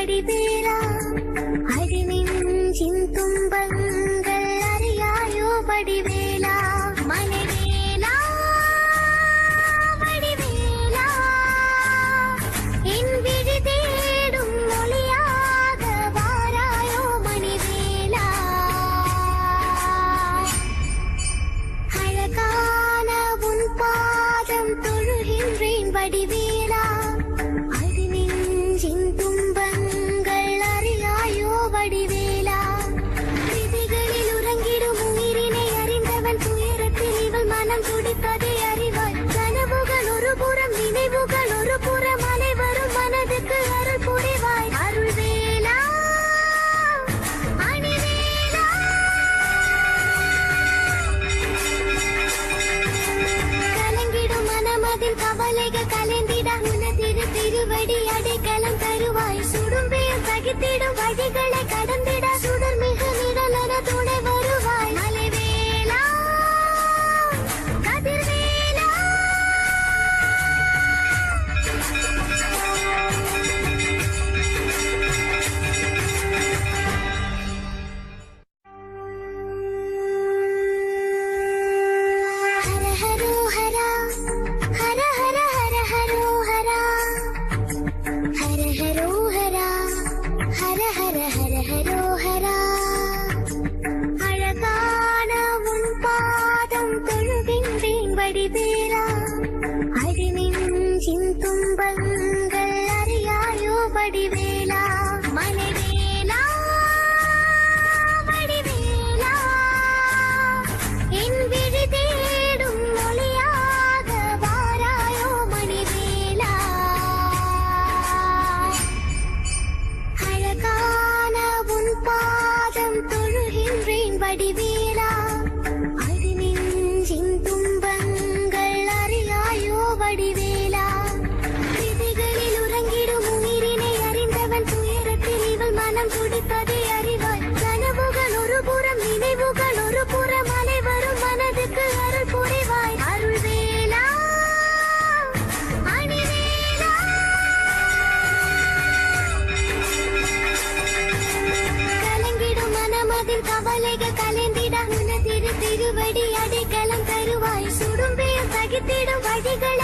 வடிவேலா அடிமிஞ்சின் துன்பங்கள் அறியாயோ வடிவேலா மனவேலா வடிவேலா என் விழி தேடும் மொழியாக வாராயோ மணிவேலா அழகான உன் பாதம் தொழுகின்றேன் வடிவேலா மனமதில் கவலைகள் கலைந்திட உனதிரு திருவடி அடைக்கலம் தருவாய். சுடும் பெயர் தகித்திடும் வழிகளை கடந்து ஹர ஹர ஹர ஹரோ ஹரா அழகான உன் பாதம் தொழுகின்றேன் வடிவேலா. அடிமிஞ்சின் துன்பங்கள் அறியாயோ வடிவே வடிவேலா மனமதில் கவலைகள் கலைந்திட உன திரு திருவடி அடைக்கலம் தருவாய். சுடும் தகித்திடும் வழிகள்